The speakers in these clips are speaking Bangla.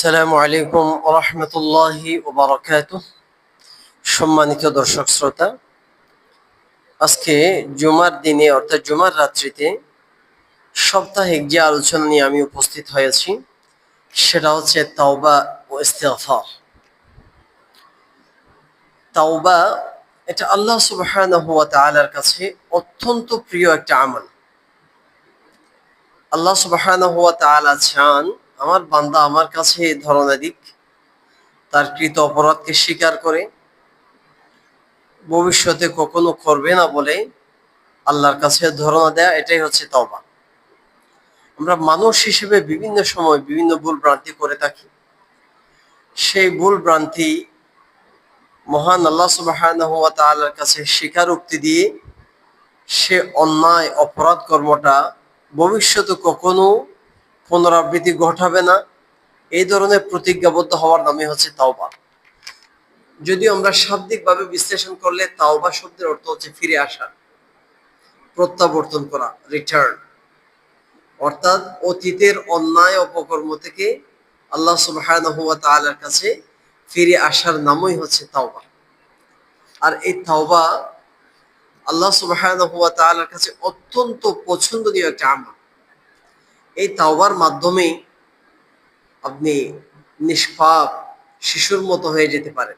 আসসালামু আলাইকুম রহমতুল্লাহি ওবরাকাত সম্মানিত দর্শক শ্রোতা, আজকে জুমার দিনে, অর্থাৎ জুমার রাত্রিতে সাপ্তাহিক যে আলোচনা নিয়ে আমি উপস্থিত হয়েছি, সেটা হচ্ছে তাওবা ও ইস্তেগফার। তাওবা এটা আল্লাহ সুবহানাহু ওয়া তাআলার কাছে অত্যন্ত প্রিয় একটা আমল। আল্লাহ সুবহানাহু ওয়া তাআলা চান আমার বান্দা আমার কাছে এই ধরনের দিক তার কৃত অপরাধকে স্বীকার করে, ভবিষ্যতে কখনো করবে না বলে আল্লাহর কাছে ধারণা দেয়া, এটাই হচ্ছে তবা আমরা মানুষ হিসেবে বিভিন্ন সময় বিভিন্ন ভুল ভ্রান্তি করে থাকি। সেই ভুল ভ্রান্তি মহান আল্লাহ তাআলার কাছে স্বীকারোক্তি দিয়ে সে অন্যায়, অপরাধ কর্মটা ভবিষ্যতে কখনো পুনরাবৃত্তি ঘটাবে না। এই ধরনের প্রতিজ্ঞাবদ্ধ হওয়ার নামে হচ্ছে তাওবা। যদিও আমরা শাব্দিকভাবে বিশ্লেষণ করলে তাওবা শব্দের অর্থ হচ্ছে ফিরে আসা, প্রত্যাবর্তন করা রিটার্ন অর্থাৎ অতীতের অন্যায় অপকর্ম থেকে আল্লাহ তাআলার কাছে ফিরে আসার নামই হচ্ছে তাওবা। আর এই তাওবা আল্লাহ তাআলার কাছে অত্যন্ত পছন্দনীয় একটা আমল। এই তাওবার মাধ্যমে আপনি নিষ্পাপ শিশুর মতো হয়ে যেতে পারেন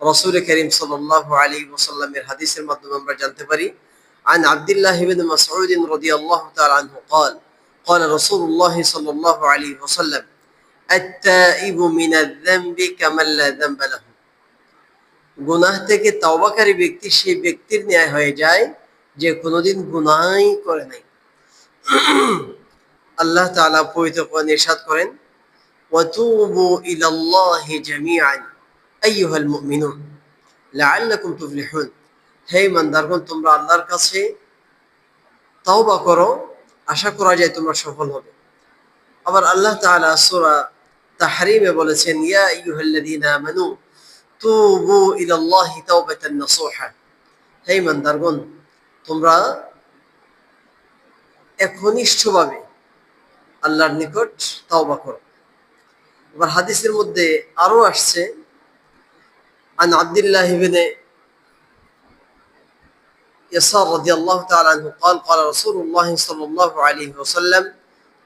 রসুল করিম সাল্লাহ আলী ওসাল্লামের হাদিসের মাধ্যমে আমরা জানতে পারি عن عبد الله بن مسعود رضي الله تعالى عنه قال قال رسول الله صلى الله عليه وسلم التائب من الذنب كمن لا ذنب له গুনাহ থেকে তওবাকারী ব্যক্তি সেই ব্যক্তির ন্যায় হয়ে যায় যে কোনোদিন গুনাহই করে নাই আল্লাহ তাআলা পবিত্র কোরআনে ইরশাদ করেন, ওয়াতুবু ইলাল্লাহি জামিআন, আইয়ুহাল মুমিনুন, লাআল্লাকুম তুফলিহুন। হে ইমানদারগণ, তোমরা আল্লাহর কাছে তাওবা তোমরা সফল আল্লাহর নিকট তাওবা করো এবার হাদিসের মধ্যে আরো আসছে عن عبد الله بن يسار رضي الله تعالى عنه قال قال رسول الله صلى الله عليه وسلم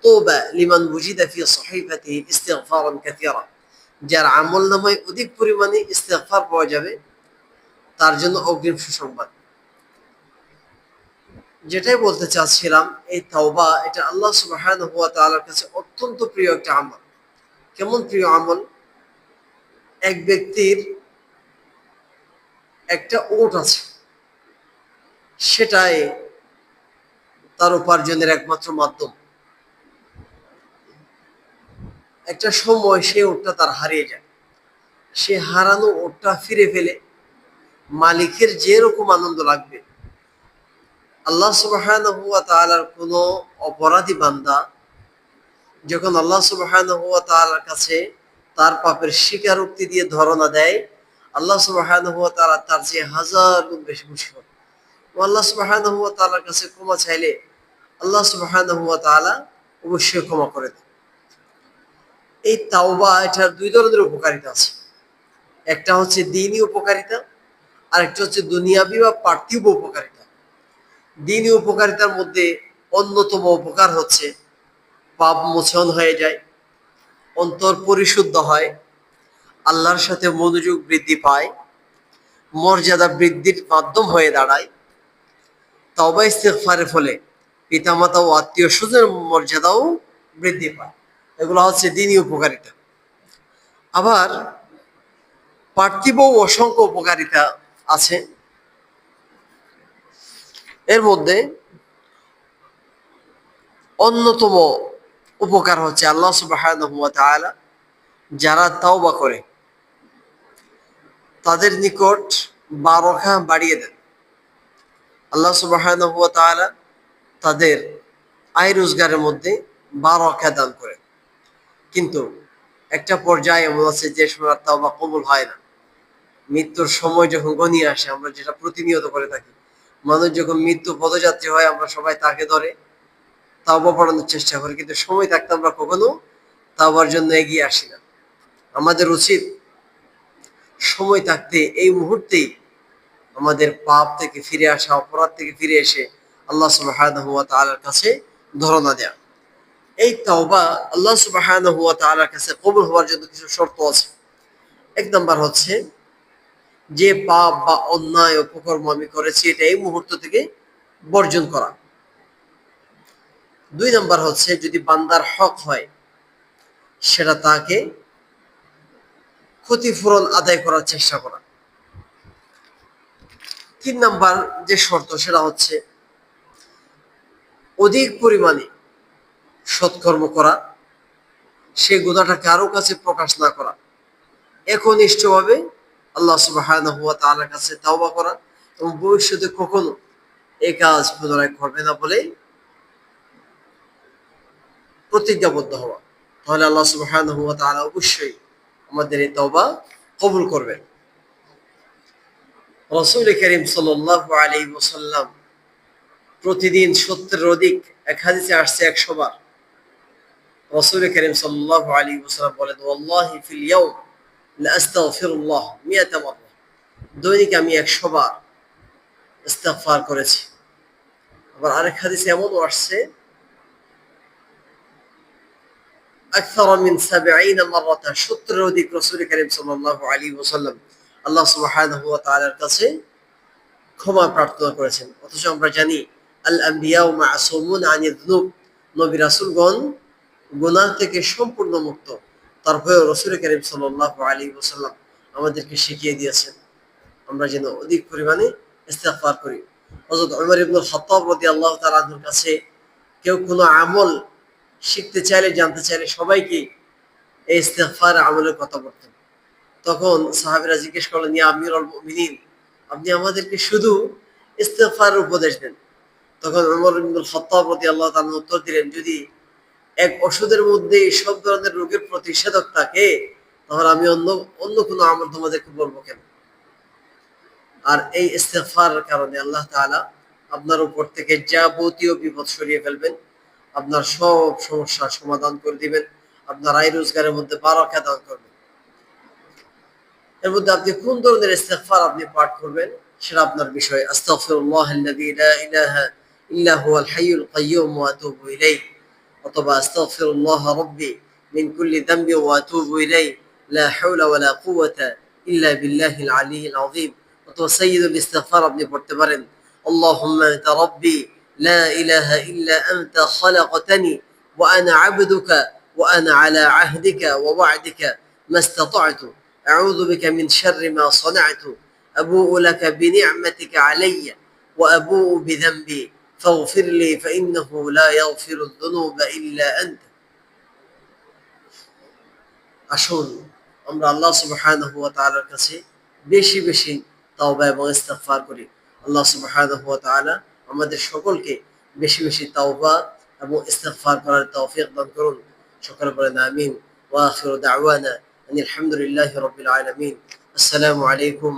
طوبى لمن وجد في صحيفته استغفارا كثيرا যার আমল নামায় অধিক পরিমাণে ইস্তেগফার পাওয়া যাবে তার জন্য অগ্রিম সুসংবাদ যেটাই বলতে চাচ্ছিলাম, এই তাওবা এটা আল্লাহ সুবহানাহু ওয়া তাআলার কাছে অত্যন্ত প্রিয় একটা আমল। কেমন প্রিয় আমল? এক ব্যক্তির একটা ওট আছে, সেটাই তার উপার্জনের একমাত্র মাধ্যম। একটা সময় সে ওটটা তার হারিয়ে যায়। সে হারানো ওটটা ফিরে ফেলে মালিকের যেরকম আনন্দ লাগবে আল্লাহ সুবহানাহু ওয়া তাআলার কোনো অপরাধী বান্দা যখন আল্লাহ সুবহানাহু ওয়া তাআলার কাছে তার পাপের স্বীকারোক্তি দিয়ে ধারণা দেয়, আল্লাহ সুবহানাহু ওয়া তালা তার চেয়ে হাজার গুণ বেশি খুশি হন ও আল্লাহ সুবহানাহু হুয়া তাআলার কাছে ক্ষমা চাইলে আল্লাহ সুবহানাহু ওয়া তাআলা অবশ্যই ক্ষমা করে দেন। এই তাওবা, এটার দুই ধরনের উপকারিতা আছে। একটা হচ্ছে দিনই উপকারিতা আর একটা হচ্ছে দুনিয়াবি বা পার্থিব উপকারিতা। দিনই উপকারিতার মধ্যে অন্যতম উপকার হচ্ছে পাপ মোচন হয়ে যায়, অন্তর পরিশুদ্ধ হয়, আল্লাহর সাথে মনোযোগ বৃদ্ধি পায়, মর্যাদা বৃদ্ধির মাধ্যম হয়ে দাঁড়ায়। তবা ইস্তেগফারের ফলে পিতামাতা ও আত্মীয় স্বজনের মর্যাদাও বৃদ্ধি পায়। এগুলো হচ্ছে দিনই উপকারিতা। আবার পার্থিব অসংখ্য উপকারিতা আছে। এর মধ্যে অন্যতম উপকার হচ্ছে আল্লাহ তাআলা যারা তাওবা করে, তাদের নিকট বারকা বাড়িয়ে দেন। আল্লাহ তাআলা তাদের আয় রোজগারের মধ্যে বারকা দান করেন। কিন্তু একটা পর্যায়ে এমন আছে যে সময় তাওবা কবুল হয় না। মৃত্যুর সময় যখন গনিয়ে আসে, আমরা যেটা প্রতিনিয়ত করে থাকি মানুষ যখন মৃত্যু পদযাত্রী হয়, আমরা সবাই তাকে ধরে, তাওবা পড়ানোর চেষ্টা করি। কিন্তু সময় থাকতে আমরা কখনো তাওবার জন্য এগিয়ে আসি না। আমাদের উচিত সময় থাকতে এই মুহূর্তেই আমাদের পাপ থেকে ফিরে আসা, অপরাধ থেকে ফিরে এসে আল্লাহ সুবহানাহু ওয়া তাআলার কাছে ধরনা দেয়া। এই তাওবা আল্লাহ সুবহানাহু ওয়া তাআলার কাছে কবুল হওয়ার জন্য কিছু শর্ত আছে। এক নাম্বার হচ্ছে যে পাপ বা অন্যায় অপকর্ম আমি করেছি, এটা এই মুহূর্ত থেকে বর্জন করা। দুই নাম্বার হচ্ছে, যদি বান্দার হক হয়, সেটা তাকে ক্ষতিপূরণ আদায় করার চেষ্টা করা। তিন নাম্বার যে শর্ত, সেটা হচ্ছে অধিক পরিমাণে সৎকর্ম করা সেই গুণাটা কারও কাছে প্রকাশ না করা। একনিষ্ঠভাবে আল্লাহ সুবহানাহু ওয়া তাআলার কাছে তাওবা করা এবং ভবিষ্যতে কখনো এই কাজ পুনরায় করবে না বলে প্রতিজ্ঞাবদ্ধ হওয়া। তাহলে আল্লাহ ওয়া অবশ্যই আমাদের এই তওবা কবুল করবেন। রসুল করিম সাল্লাল্লাহু আলাইহি ওয়াসাল্লাম প্রতিদিন সত্তরের অধিক এক হাদিসে আসছে একশো বার। রসুল করিম সাল্লাল্লাহু আলাইহি ওয়াসাল্লাম বলেন, ওয়াল্লাহি ফিল আস্তাগফিরুল্লাহ মিয়াতা মাররা দৈনিক আমি একশো বার ইস্তেগফার করেছি আবার আরেক হাদিসে এমনও আসছে أكثر من سبعين مرة সত্তরের অধিক রসুল করিম সাল্লাল্লাহু আলাইহি ওয়াসাল্লাম আল্লাহ সুবহানাহু ওয়া তাআলার কাছে ক্ষমা প্রার্থনা করেছেন অথচ আমরা জানি আল আম্বিয়া ও মাসুমুন আনি যুনুব নবী রাসূলগণ গুনাহ থেকে সম্পূর্ণ মুক্ত তারপরেও রসুল করিম সাল্লাল্লাহু আলাইহি ওয়াসাল্লাম আমাদেরকে শিখিয়ে দিয়েছেন। আমরা যেন অধিক পরিমাণে ইস্তেগফার করি। হযরত ওমর ইবনে খাত্তাব রাদিয়াল্লাহু তাআলা আনহুর কাছে কেউ কোনো আমল শিখতে চাইলে, জানতে চাইলে সবাইকে এই ইস্তেগফার আমলের কথা বলতেন। তখন সাহাবীরা জিজ্ঞেস করলেন, ইয়া আমিরুল মুমিনিন, আপনি আমাদেরকে শুধু ইস্তেগফারের উপদেশ দেন? তখন ওমর ইবনুল খাত্তাব রাদিয়াল্লাহু তাআলা উত্তর দিলেন, যদি এক ওষুধের মধ্যে সব ধরনের রোগের প্রতিষেধক থাকে, তাহলে আমি অন্য অন্য কোনো আমল তোমাদেরকে বলব কেন? আর এই ইস্তেগফারের কারণে আল্লাহ তাআলা আপনার উপর থেকে যাবতীয় বিপদ সরিয়ে ফেলবেন, আপনার সব সমস্যার সমাধান করে দিবেন, আপনার আয় রোজগারের মধ্যে বারাকা দান করবেন। এর মধ্যে আপনি কোন ধরনের ইস্তেগফার আপনি পাঠ করবেন, সেটা আপনার বিষয়। আস্তাগফিরুল্লাহ আল্লাযী লা ইলাহা ইল্লা হুয়াল হাইয়ুল ওয়া আতুবু ইলাইহি। অথবা আস্তাগফিরুল্লাহ রাব্বি মিন কুল্লি যামবি ওয়া আতুবু ইলাইহি লা হাওলা ওয়া লা কুওয়াতা ইল্লা বিল্লাহিল আলিয়্যিল আযীম অথবা সাইয়্যিদুল ইস্তিগফার আপনি পড়তে পারেন আল্লাহুম্মা আনতা রাব্বি لا إله إلا أنت خلقتني وأنا عبدك وأنا على عهدك ووعدك ما استطعت أعوذ بك من شر ما صنعت أبوء لك بنعمتك علي وأبوء بذنبي فاغفر لي فإنه لا يغفر الذنوب إلا أنت আসুন আমরা আল্লাহ সুবহানাহু ওয়া তাআলার কাছে বেশি বেশি তাওবা এবং ইস্তিগফার করি আল্লাহ সুবহানাহু ওয়া তাআলা আমাদের সকলকে বেশি বেশি তাওবা এবং ইস্তিগফার করার তৌফিক দান করুন সকলে বলেন আমিন ওয়া আখিরু দাওয়ানা আনিল হামদুলিল্লাহি রাব্বিল আলামিন আসসালামু আলাইকুম